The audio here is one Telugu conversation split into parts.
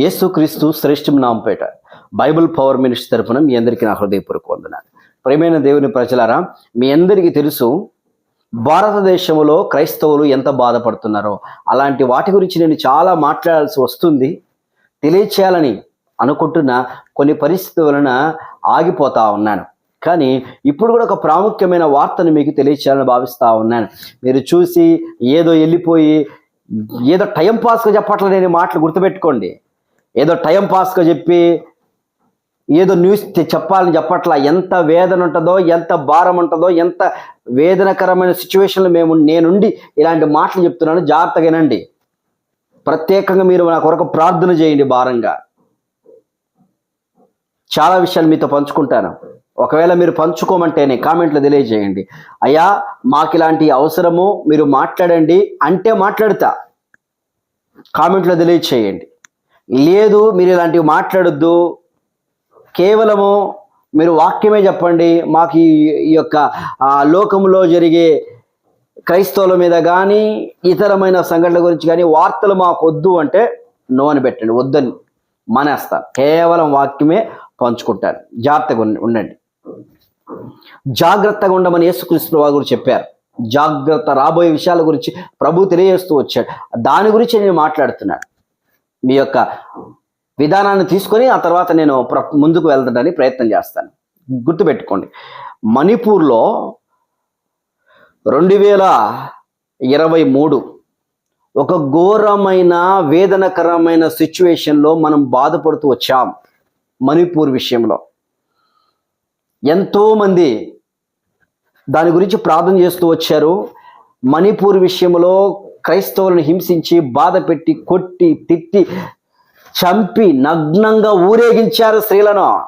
యేసుక్రీస్తు శ్రేష్ఠం నాంపేట బైబిల్ పవర్ మినిస్టర్ తరపున మీ అందరికీ నా హృదయపూర్వక వందనాలు. ప్రేమైన దేవుని ప్రజలారా మీ అందరికీ తెలుసు భారతదేశంలో క్రైస్తవులు ఎంత బాధపడుతున్నారో అలాంటి వాటి గురించి నేను చాలా మాట్లాడాల్సి వస్తుంది. తెలియచేయాలని అనుకుంటున్న కొన్ని పరిస్థితుల వలన ఆగిపోతా ఉన్నాను. కానీ ఇప్పుడు కూడా ఒక ప్రాముఖ్యమైన వార్తను మీకు తెలియచేయాలని భావిస్తా ఉన్నాను. మీరు చూసి ఏదో వెళ్ళిపోయి ఏదో టైం పాస్గా చెప్పట్లేదు నేను మాటలు గుర్తుపెట్టుకోండి. ఏదో టైం పాస్గా చెప్పి ఏదో న్యూస్ చెప్పాలని చెప్పట్లా ఎంత వేదన ఉంటుందో ఎంత భారం ఉంటుందో ఎంత వేదనకరమైన సిచ్యువేషన్లో మేము నేనుండి ఇలాంటి మాటలు చెప్తున్నాను జాగ్రత్తగా వినండి. ప్రత్యేకంగా మీరు నా కొరకు ప్రార్థన చేయండి భారంగా. చాలా విషయాలు మీతో పంచుకుంటాను. ఒకవేళ మీరు పంచుకోమంటేనే కామెంట్లో తెలియజేయండి. అయ్యా మాకు ఇలాంటి అవసరము మీరు మాట్లాడండి అంటే మాట్లాడతా. కామెంట్లో తెలియచేయండి లేదు మీరు ఇలాంటివి మాట్లాడొద్దు. కేవలము మీరు వాక్యమే చెప్పండి. మాకు ఈ ఈ యొక్క ఆ, లోకంలో జరిగే క్రైస్తవుల మీద కానీ ఇతరమైన సంఘటనల గురించి కానీ వార్తలు మాకు వద్దు అంటే నో అని పెట్టండి వద్దని మానేస్తాను కేవలం వాక్యమే పంచుకుంటాను జాగ్రత్తగా ఉండండి. జాగ్రత్తగా ఉండమని యేసుక్రీస్తు వారు కూడా చెప్పారు. జాగ్రత్త రాబోయే విషయాల గురించి ప్రభు తెలియజేస్తూ వచ్చాడు. దాని గురించి నేను మాట్లాడుతున్నాను. మీ యొక్క విధానాన్ని తీసుకొని ఆ తర్వాత నేను ప్ర- ముందుకు వెళ్తానికి ప్రయత్నం చేస్తాను. గుర్తుపెట్టుకోండి. మణిపూర్లో రెండు వేల ఇరవై మూడు ఒక ఘోరమైన వేదనకరమైన సిచ్యువేషన్లో మనం బాధపడుతూ వచ్చాం మణిపూర్ విషయంలో. ఎంతోమంది దాని గురించి ప్రార్థన చేస్తూ వచ్చారు. మణిపూర్ విషయంలో క్రైస్తవులను హింసించి బాధ పెట్టి కొట్టి తిట్టి చంపి నగ్నంగా ఊరేగించారు స్త్రీలను.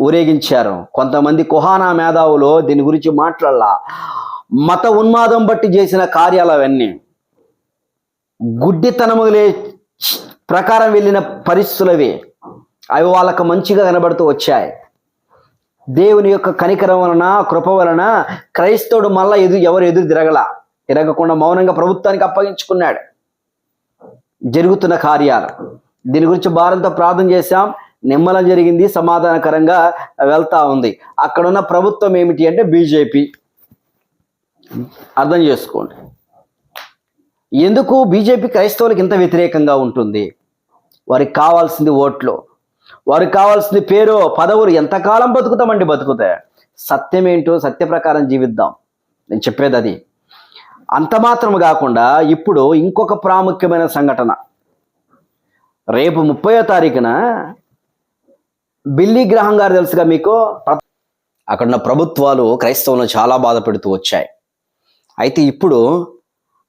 ఊరేగించారు. కొంతమంది కుహానా మేధావులు దీని గురించి మాట్లాడాల. మత ఉన్మాదం బట్టి చేసిన కార్యాలు అవన్నీ. గుడ్డితనములే ప్రకారం వెళ్ళిన పరిస్థితులవి. అవి వాళ్ళకు మంచిగా కనబడుతూ వచ్చాయి. దేవుని యొక్క కనికరం వలన కృప వలన క్రైస్తవుడు మళ్ళా ఎదురు ఎవరు ఎదురు తిరగల. తిరగకుండా మౌనంగా ప్రభుత్వానికి అప్పగించుకున్నాడు. జరుగుతున్న కార్యాలు. దీని గురించి భారంతో ప్రార్థన చేశాం. నిమ్మలం జరిగింది. సమాధానకరంగా వెళ్తా ఉంది. అక్కడున్న ప్రభుత్వం ఏమిటి అంటే బీజేపీ. అర్థం చేసుకోండి. ఎందుకు బీజేపీ క్రైస్తవులకు ఇంత వ్యతిరేకంగా ఉంటుంది? వారికి కావాల్సింది ఓట్లు. వారికి కావాల్సింది పేరు పదవులు. ఎంతకాలం బతుకుతామండి బతుకుతే? సత్యం ఏంటో సత్య ప్రకారం జీవిద్దాం. నేను చెప్పేది అది. అంత మాత్రం కాకుండా ఇప్పుడు ఇంకొక ప్రాముఖ్యమైన సంఘటన. రేపు ముప్పయో తారీఖున బిల్లీ గ్రహం గారు తెలుసుగా మీకు? అక్కడున్న ప్రభుత్వాలు క్రైస్తవులను చాలా బాధ పెడుతూ వచ్చాయి. అయితే ఇప్పుడు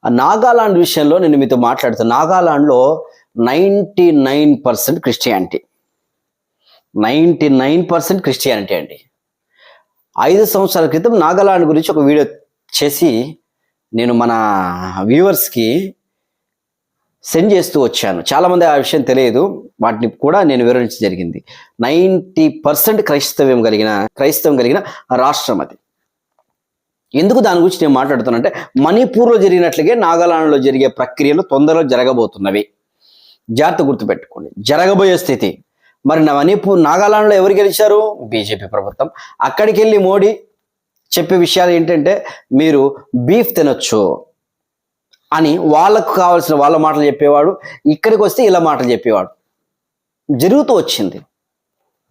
నాగాలాండ్ విషయంలో నేను మీతో మాట్లాడుతాను నాగాలాండ్లో ninety nine percent Christianity. Ninety nine percent Christianity అండి. ఐదు సంవత్సరాల క్రితం నాగాలాండ్ గురించి ఒక వీడియో చేసి నేను మన వ్యూవర్స్కి సెండ్ చేస్తూ వచ్చాను. చాలామంది ఆ విషయం తెలియదు. వాటిని కూడా నేను వివరించడం జరిగింది. నైంటీ పర్సెంట్ క్రైస్తవ్యం కలిగిన క్రైస్తవం కలిగిన రాష్ట్రం అది. ఎందుకు దాని గురించి నేను మాట్లాడుతానంటే మణిపూర్లో జరిగినట్లుగే నాగాలాండ్లో జరిగే ప్రక్రియలు తొందరలో జరగబోతున్నవి. జాగ్రత్త గుర్తుపెట్టుకోండి. జరగబోయే స్థితి. మరి నా మణిపూర్ నాగాలాండ్లో ఎవరు గెలిచారు? బీజేపీ ప్రభుత్వం. అక్కడికి వెళ్ళి మోడీ చెప్పే విషయాలు ఏంటంటే మీరు బీఫ్ తినొచ్చు అని వాళ్ళకు కావాల్సిన వాళ్ళ మాటలు చెప్పేవాడు ఇక్కడికి వస్తే ఇలా మాటలు చెప్పేవాడు. జరుగుతూ వచ్చింది.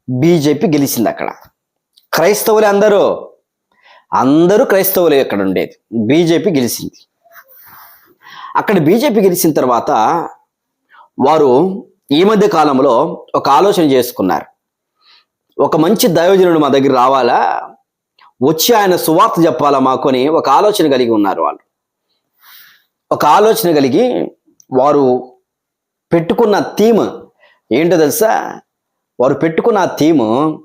బీజేపీ గెలిచింది అక్కడ. క్రైస్తవులే అందరూ అందరూ క్రైస్తవులే అక్కడ ఉండేది. బీజేపీ గెలిచింది. అక్కడ బీజేపీ గెలిచిన తర్వాత వారు ఈ మధ్య కాలంలో ఒక ఆలోచన చేసుకున్నారు. ఒక మంచి దైవజనుడు మా దగ్గర రావాలా? వచ్చి ఆయన సువార్త చెప్పాలా మాకు అని ఒక ఆలోచన కలిగి ఉన్నారు వాళ్ళు. ఒక ఆలోచన కలిగి వారు పెట్టుకున్న థీమ్ ఏంటో తెలుసా? వారు పెట్టుకున్న థీమ్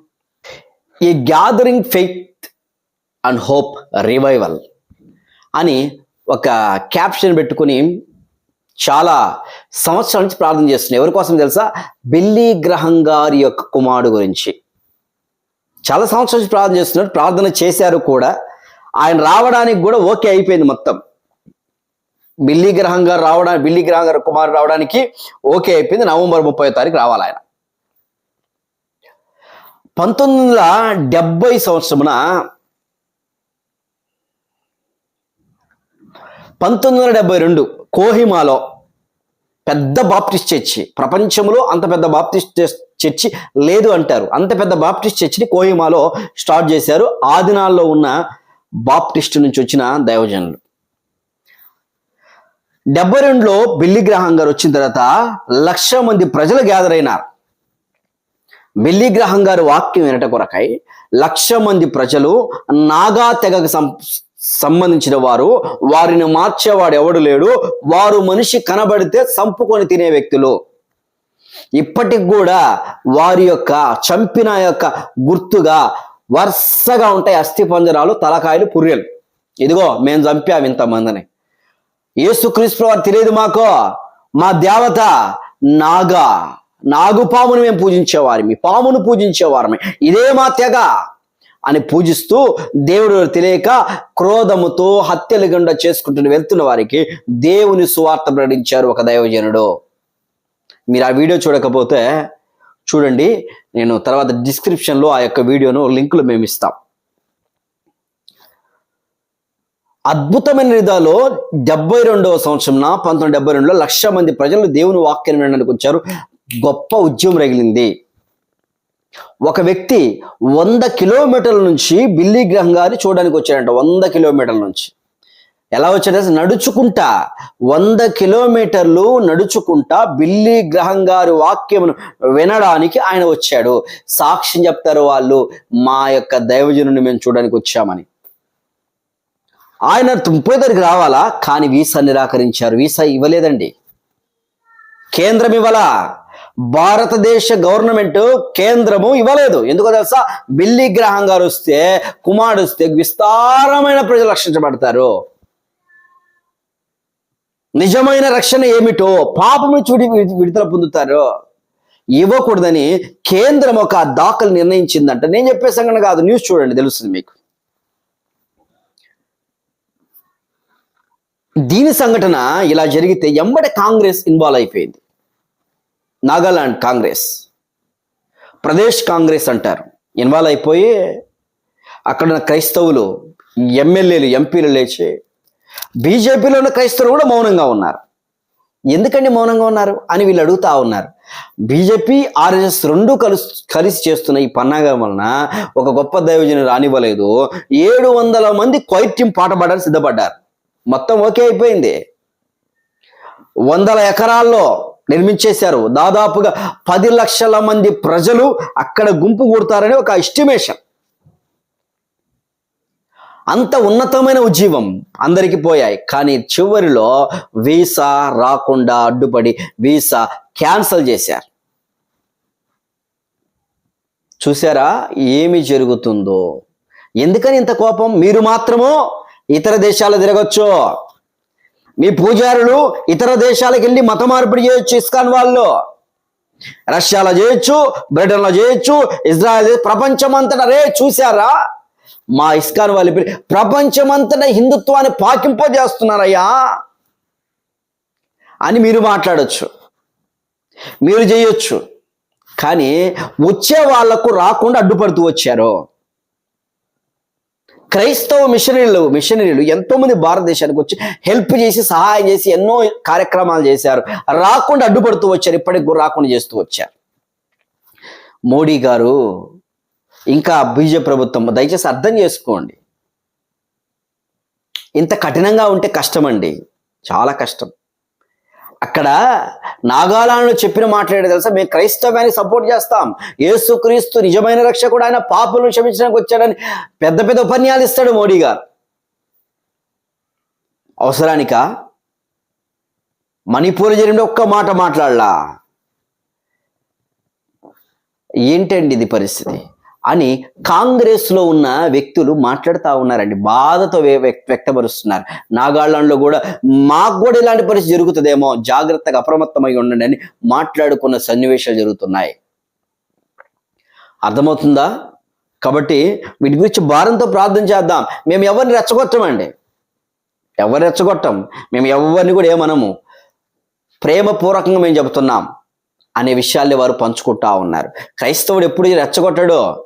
ఈ gathering faith and hope revival అని ఒక క్యాప్షన్ పెట్టుకుని చాలా సంవత్సరాల నుంచి ప్రార్థన చేస్తున్నాయి ఎవరి కోసం తెలుసా? బిల్లీ గ్రహం గారి యొక్క కుమారుడు గురించి. చాలా సంవత్సరాలు నుంచి ప్రార్థన చేస్తున్నారు ప్రార్థన చేశారు కూడా. ఆయన రావడానికి కూడా ఓకే అయిపోయింది మొత్తం. బిల్లీ గ్రహం గారు రావడానికి బిల్లీ గ్రహం గారు కుమారు రావడానికి ఓకే అయిపోయింది. నవంబర్ ముప్పై తారీఖు రావాలి ఆయన. పంతొమ్మిది వందల డెబ్బై సంవత్సరమున పంతొమ్మిది వందల డెబ్బై రెండు కోహిమాలో పెద్ద బాప్టిస్ట్ చర్చి. ప్రపంచంలో అంత పెద్ద బాప్టిస్ట్ చర్చి లేదు అంటారు. అంత పెద్ద బాప్టిస్ట్ చర్చిని కోహిమాలో స్టార్ట్ చేశారు. ఆ దినాల్లో ఉన్న బాప్టిస్ట్ నుంచి వచ్చిన దైవజనులు. డెబ్బై రెండులో బిల్లి గ్రహం గారు వచ్చిన తర్వాత లక్ష మంది ప్రజలు గ్యాదర్ అయినారు. బిల్లి గ్రహం గారు వాక్యం వినట కొరకై లక్ష మంది ప్రజలు నాగా తెగకు సం- సంబంధించిన వారు వారిని మార్చేవాడు ఎవడు లేడు వారు మనిషి కనబడితే సంపుకొని తినే వ్యక్తులు. ఇప్పటికి కూడా వారి యొక్క చంపిన యొక్క గుర్తుగా వరుసగా ఉంటాయి అస్థి పంజరాలు తలకాయలు పుర్రెలు. ఇదిగో మేము చంపాము ఇంతమందిని. యేసుక్రీస్తు వారు తెలియదు మాకు? మా దేవత నాగా. నాగు పామును మేము పూజించేవారిమి పామును పూజించేవారమే. ఇదే మా తెగ. అని పూజిస్తూ దేవుడు తెలియక క్రోధముతో హత్యలు గుండా చేసుకుంటూ వెళ్తున్న వారికి దేవుని సువార్త ప్రకటించారు ఒక దైవజనుడు. మీరు ఆ వీడియో చూడకపోతే చూడండి నేను తర్వాత డిస్క్రిప్షన్లో ఆ యొక్క వీడియోను లింకులు మేము ఇస్తాం. అద్భుతమైన విధాలో డెబ్బై రెండవ సంవత్సరంన పంతొమ్మిది డెబ్బై రెండులో లక్ష మంది ప్రజలు దేవుని వాక్యం వినడానికి వచ్చారు. గొప్ప ఉద్యమం రగిలింది. ఒక వ్యక్తి వంద కిలోమీటర్ల నుంచి బిల్లీ గ్రహం గారిని చూడడానికి వచ్చాడంట వంద కిలోమీటర్ల నుంచి. ఎలా వచ్చాడంటే నడుచుకుంటా వంద కిలోమీటర్లు నడుచుకుంటా బిల్లీ గ్రహం గారి వాక్యమును వినడానికి ఆయన వచ్చాడు. సాక్ష్యం చెప్తారు వాళ్ళు మా యొక్క దైవజనుని మేము చూడడానికి వచ్చామని. ఆయన ముప్పై దగ్గరికి రావాలా? కానీ వీసా నిరాకరించారు. వీసా ఇవ్వలేదండి. కేంద్రం ఇవ్వలా? భారతదేశ గవర్నమెంట్ కేంద్రము ఇవ్వలేదు. ఎందుకో తెలుసా? బిల్లి గ్రహం గారు వస్తే కుమారుడు వస్తే విస్తారమైన ప్రజలు రక్షించబడతారు. నిజమైన రక్షణ ఏమిటో పాపం చూడి విడుదల పొందుతారు. ఇవ్వకూడదని కేంద్రం ఒక దాఖలు నిర్ణయించిందంట. నేను చెప్పే సంఘటన కాదు. న్యూస్ చూడండి. తెలుస్తుంది మీకు. దీని సంఘటన ఇలా జరిగితే ఎంబడి కాంగ్రెస్ ఇన్వాల్వ్ అయిపోయింది. నాగాలాండ్ కాంగ్రెస్. ప్రదేశ్ కాంగ్రెస్ అంటారు. ఇన్వాల్వ్ అయిపోయి అక్కడ ఉన్న క్రైస్తవులు ఎమ్మెల్యేలు ఎంపీలు లేచి బీజేపీలో ఉన్న క్రైస్తవులు కూడా మౌనంగా ఉన్నారు. ఎందుకండి మౌనంగా ఉన్నారు? అని వీళ్ళు అడుగుతా ఉన్నారు. బీజేపీ ఆర్ఎస్ఎస్ రెండు కలిసి కలిసి చేస్తున్న ఈ పన్నాగం వలన ఒక గొప్ప దైవజను రానివ్వలేదు. ఏడు వందల మంది క్వైట్ టీం పాట పాడడానికి సిద్ధపడ్డారు. మొత్తం ఓకే అయిపోయింది. వందల ఎకరాల్లో నిర్మించేశారు. దాదాపుగా పది లక్షల మంది ప్రజలు అక్కడ గుంపు కూడతారని ఒక ఎస్టిమేషన్ అంత ఉన్నతమైన ఉజ్జీవం అందరికి పోయాయి. కానీ చివరిలో వీసా రాకుండా అడ్డుపడి వీసా క్యాన్సల్ చేశారు. చూసారా ఏమి జరుగుతుందో? ఎందుకని ఇంత కోపం? మీరు మాత్రము ఇతర దేశాలు తిరగచ్చు. మీ పూజారులు ఇతర దేశాలకు వెళ్ళి మత మార్పిడి చేయొచ్చు ఇస్కాన్ వాళ్ళు. రష్యాలో చేయొచ్చు బ్రిటన్లో చేయొచ్చు ఇజ్రాయెల్ ప్రపంచమంతటా రే చూసారా మా ఇస్కాన్ వాళ్ళు ప్రపంచమంతటా హిందుత్వాన్ని పాకింపజేస్తున్నారయ్యా. అని మీరు మాట్లాడొచ్చు. మీరు చేయొచ్చు. కానీ వచ్చే వాళ్ళకు రాకుండా అడ్డుపడుతూ వచ్చారు. క్రైస్తవ మిషనరీలు మిషనరీలు ఎంతో మంది భారతదేశానికి వచ్చి హెల్ప్ చేసి సహాయం చేసి ఎన్నో కార్యక్రమాలు చేశారు. రాకుండా అడ్డుపడుతూ వచ్చారు ఇప్పటికి రాకుండా చేస్తూ వచ్చారు. మోడీ గారు ఇంకా బీజేపీ ప్రభుత్వం దయచేసి అర్థం చేసుకోండి. ఇంత కఠినంగా ఉంటే కష్టమండి. చాలా కష్టం. అక్కడ నాగాలాండ్లో చెప్పిన మాట్లాడే తెలుసా? మేము క్రైస్తవానికి సపోర్ట్ చేస్తాం. యేసుక్రీస్తు నిజమైన రక్షకుడు ఆయన పాపలను క్షమించడానికి వచ్చాడని పెద్ద పెద్ద ఉపన్యాలు ఇస్తాడు మోడీ గారు. అవసరానిక? మణిపూర్ జరిగిన ఒక్క మాట మాట్లాడలా. ఏంటండి ఇది పరిస్థితి? అని కాంగ్రెస్లో ఉన్న వ్యక్తులు మాట్లాడుతూ ఉన్నారండి. బాధతో వ్య- వ్యక్తపరుస్తున్నారు. నాగాలాండ్లో కూడా మాకు కూడా ఇలాంటి పరిస్థితి జరుగుతుందేమో జాగ్రత్తగా అప్రమత్తమై ఉండండి అని మాట్లాడుకున్న సన్నివేశాలు జరుగుతున్నాయి. అర్థమవుతుందా? కాబట్టి వీటి గురించి భారంతో ప్రార్థన చేద్దాం. మేము ఎవరిని రెచ్చగొట్టమండి? ఎవరు రెచ్చగొట్టం? మేము ఎవరిని కూడా ఏమనము? ప్రేమపూర్వకంగా మేము చెబుతున్నాం అనే విషయాల్ని వారు పంచుకుంటా ఉన్నారు. క్రైస్తవుడు ఎప్పుడు రెచ్చగొట్టడో?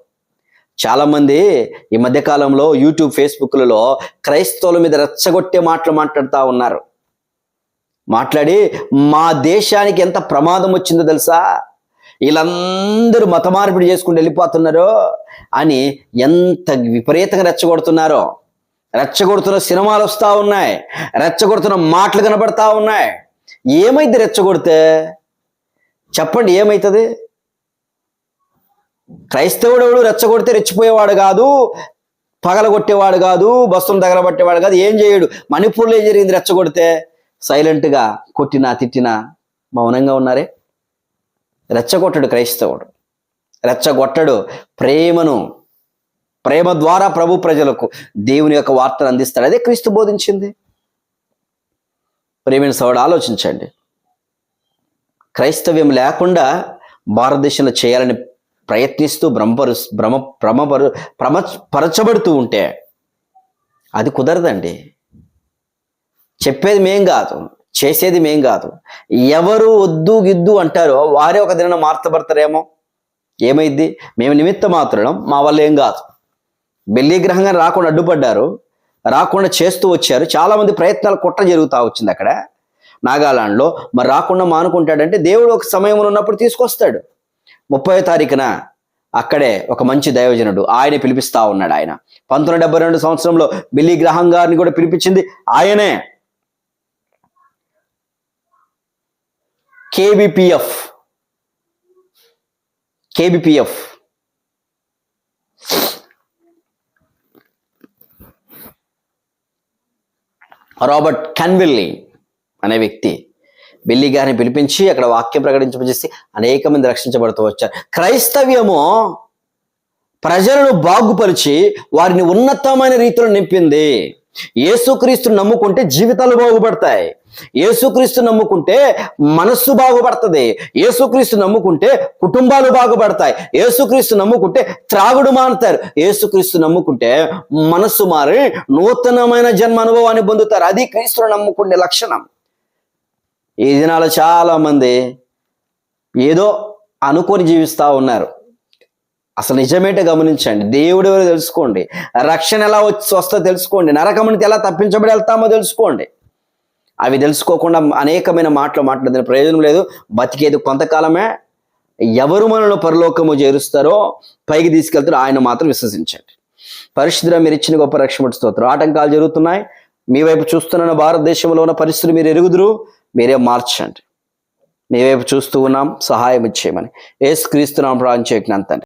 చాలామంది ఈ మధ్యకాలంలో యూట్యూబ్ ఫేస్బుక్లలో క్రైస్తవుల మీద రెచ్చగొట్టే మాటలు మాట్లాడుతూ ఉన్నారు. మాట్లాడి మా దేశానికి ఎంత ప్రమాదం వచ్చిందో తెలుసా? వీళ్ళందరూ మత మార్పిడి చేసుకుంటూ వెళ్ళిపోతున్నారు అని ఎంత విపరీతంగా రెచ్చగొడుతున్నారో. రెచ్చగొడుతున్న సినిమాలు వస్తూ ఉన్నాయి. రెచ్చగొడుతున్న మాటలు కనబడతా ఉన్నాయి. ఏమైంది రెచ్చగొడితే? చెప్పండి ఏమవుతుంది క్రైస్తవుడు రెచ్చగొడితే రెచ్చిపోయేవాడు కాదు పగలగొట్టేవాడు కాదు బస్సులు తగలబట్టేవాడు కాదు ఏం చేయడు. మణిపూర్లో ఏం జరిగింది రెచ్చగొడితే? సైలెంట్గా కొట్టినా తిట్టినా మౌనంగా ఉన్నారే? రెచ్చగొట్టడు క్రైస్తవుడు. రెచ్చగొట్టడు ప్రేమను ప్రేమ ద్వారా ప్రభు ప్రజలకు దేవుని యొక్క వార్తను అందిస్తాడు. అదే క్రీస్తు బోధించింది. ప్రేమిన సోడు ఆలోచించండి. క్రైస్తవ్యం లేకుండా భారతదేశంలో చేయాలని ప్రయత్నిస్తూ భ్రమపరు భ్రమ భ్రమపరు భ్రమ పరచబడుతూ ఉంటే అది కుదరదండి. చెప్పేది మేం కాదు చేసేది మేం కాదు. ఎవరు వద్దు గిద్దు అంటారో వారే ఒక దిన మార్చబడతారేమో? ఏమైద్ది? మేము నిమిత్త మాత్రం మా వల్ల ఏం కాదు. బెల్లి గ్రహంగా రాకుండా అడ్డుపడ్డారు రాకుండా చేస్తూ వచ్చారు. చాలామంది ప్రయత్నాలు కుట్ర జరుగుతూ వచ్చింది అక్కడ. నాగాలాండ్లో. మరి రాకుండా మానుకుంటాడంటే దేవుడు ఒక సమయంలో ఉన్నప్పుడు తీసుకొస్తాడు. ముప్పై తారీఖున అక్కడే ఒక మంచి దైవజనుడు ఆయన పిలిపిస్తా ఉన్నాడు ఆయన. పంతొమ్మిది డెబ్బై రెండు సంవత్సరంలో బిల్లీ గ్రహం గారిని కూడా పిలిపించింది ఆయనే. కేబిపిఎఫ్. కేబిపిఎఫ్. రాబర్ట్ కన్విల్లీ అనే వ్యక్తి బిల్లి గారిని పిలిపించి అక్కడ వాక్యం ప్రకటించచేసి అనేక మంది రక్షించబడుతూ వచ్చారు. క్రైస్తవ్యము ప్రజలను బాగుపరిచి వారిని ఉన్నతమైన రీతిలో నింపింది. ఏసుక్రీస్తు నమ్ముకుంటే జీవితాలు బాగుపడతాయి. ఏసుక్రీస్తు నమ్ముకుంటే మనస్సు బాగుపడుతుంది. ఏసుక్రీస్తు నమ్ముకుంటే కుటుంబాలు బాగుపడతాయి. ఏసుక్రీస్తు నమ్ముకుంటే త్రాగుడు మానుతారు. ఏసుక్రీస్తు నమ్ముకుంటే మనస్సు మారి నూతనమైన జన్మ అనుభవాన్ని పొందుతారు. అది క్రీస్తును నమ్ముకునే లక్షణం. ఈ దినాలు చాలామంది ఏదో అనుకొని జీవిస్తూ ఉన్నారు. అసలు నిజమేంటో గమనించండి. దేవుడు ఎవరో తెలుసుకోండి. రక్షణ ఎలా వచ్చి వస్తో తెలుసుకోండి. నరకమునికి ఎలా తప్పించబడి వెళ్తామో తెలుసుకోండి. అవి తెలుసుకోకుండా అనేకమైన మాటలు మాట్లాడిన ప్రయోజనం లేదు. బతికేది కొంతకాలమే. ఎవరు మనల్ని పరలోకము చేరుస్తారో పైకి తీసుకెళ్తారో ఆయన మాత్రం విశ్వసించండి. పరిశుద్ధిలో మీరు ఇచ్చిన గొప్ప రక్షణ స్తోత్రం. ఆటంకాలు జరుగుతున్నాయి. మీ వైపు చూస్తున్న భారతదేశంలో ఉన్న పరిస్థితులు మీరు ఎరుగుదురు. మీరే మార్చండి. మీ వైపు చూస్తూ ఉన్నాం సహాయం ఇచ్చేయమని. ఏసు క్రీస్తున్నాం ప్రాణం